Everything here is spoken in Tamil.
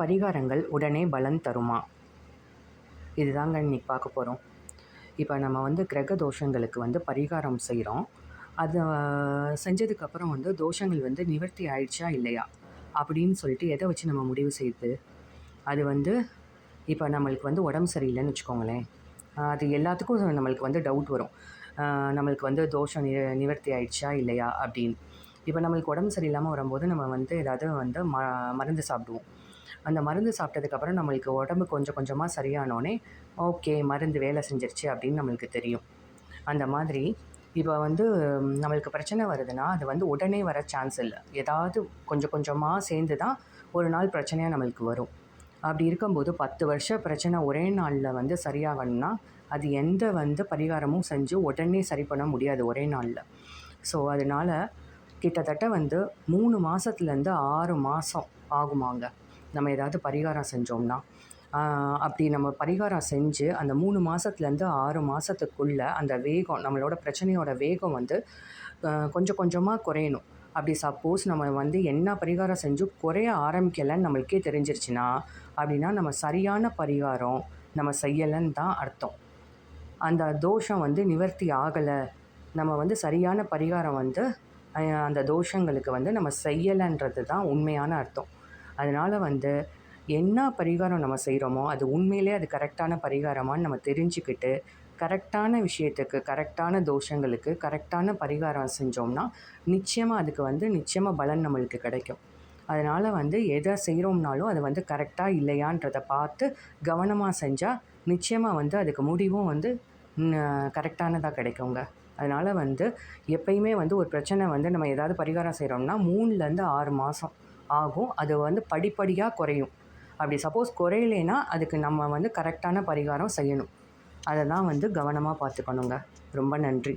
பரிகாரங்கள் உடனே பலன் தருமா? இதுதாங்க இன்றைக்கி பார்க்க போகிறோம் இப்போ நம்ம வந்து கிரக தோஷங்களுக்கு வந்து பரிகாரம் செய்கிறோம் அதை செஞ்சதுக்கப்புறம் வந்து தோஷங்கள் வந்து நிவர்த்தி ஆயிடுச்சா இல்லையா? அப்படின்னு சொல்லிட்டு எதை வச்சு நம்ம முடிவு செய்யுது அது வந்து இப்போ நம்மளுக்கு வந்து உடம்பு சரியில்லைன்னு வச்சுக்கோங்களேன். அது எல்லாத்துக்கும் நம்மளுக்கு வந்து டவுட் வரும். நம்மளுக்கு வந்து தோஷம் நிவர்த்தி ஆயிடுச்சா இல்லையா அப்படின்னு. இப்போ நம்மளுக்கு உடம்பு சரியில்லாமல் வரும்போது நம்ம வந்து ஏதாவது வந்து ம மருந்து சாப்பிடுவோம். அந்த மருந்து சாப்பிட்டதுக்கப்புறம் நம்மளுக்கு உடம்பு கொஞ்சம் கொஞ்சமாக சரியானோடனே ஓகே மருந்து வேலை செஞ்சிருச்சு அப்படின்னு நம்மளுக்கு தெரியும். அந்த மாதிரி இப்போ வந்து நம்மளுக்கு பிரச்சனை வருதுன்னா அது வந்து உடனே வர சான்ஸ் இல்லை. ஏதாவது கொஞ்சம் கொஞ்சமாக சேர்ந்து தான் ஒரு நாள் பிரச்சனையாக நம்மளுக்கு வரும். அப்படி இருக்கும்போது பத்து வருஷ பிரச்சனை ஒரே நாளில் வந்து சரியாகணும்னா அது எந்த வந்து பரிகாரமும் செஞ்சு உடனே சரி பண்ண முடியாது ஒரே நாளில். ஸோ அதனால் கிட்டத்தட்ட வந்து மூணு மாதத்துலேருந்து ஆறு மாதம் ஆகுமாங்க. நம்ம ஏதாவது பரிகாரம் செஞ்சோம்னா. அப்படி நம்ம பரிகாரம் செஞ்சு அந்த மூணு மாதத்துலேருந்து ஆறு மாதத்துக்குள்ளே அந்த வேகம் நம்மளோட பிரச்சனையோட வேகம் வந்து கொஞ்சம் கொஞ்சமாக குறையணும். அப்படி சப்போஸ் நம்ம வந்து என்ன பரிகாரம் செஞ்சும் குறைய ஆரம்பிக்கலைன்னு நம்மளுக்கே தெரிஞ்சிருச்சுன்னா அப்படின்னா நம்ம சரியான பரிகாரம் நம்ம செய்யலைன்னு தான் அர்த்தம். அந்த தோஷம் வந்து நிவர்த்தி ஆகலை. நம்ம வந்து சரியான பரிகாரம் வந்து அந்த தோஷங்களுக்கு வந்து நம்ம செய்யலைன்றது தான் உண்மையான அர்த்தம். அதனால் வந்து என்ன பரிகாரம் நம்ம செய்கிறோமோ அது உண்மையிலே அது கரெக்டான பரிகாரமான்னு நம்ம தெரிஞ்சுக்கிட்டு கரெக்டான விஷயத்துக்கு கரெக்டான தோஷங்களுக்கு கரெக்டான பரிகாரம் செஞ்சோம்னா நிச்சயமாக அதுக்கு வந்து நிச்சயமாக பலன் நம்மளுக்கு கிடைக்கும். அதனால் வந்து எதை செய்கிறோம்னாலும் அது வந்து கரெக்டாக இல்லையான்றதை பார்த்து கவனமாக செஞ்சால் நிச்சயமாக வந்து அதுக்கு முடிவும் வந்து கரெக்டானதாக கிடைக்குங்க. அதனால் வந்து எப்பயுமே வந்து ஒரு பிரச்சனை வந்து நம்ம ஏதாவது பரிகாரம் செய்கிறோம்னா மூணுலேருந்து ஆறு மாதம் ஆகும். அது வந்து படிப்படியாக குறையும். அப்படி சப்போஸ் குறையலைன்னா அதுக்கு நம்ம வந்து கரெக்டான பரிகாரம் செய்யணும். அதை தான் வந்து கவனமாக பார்த்துக்கணுங்க. ரொம்ப நன்றி.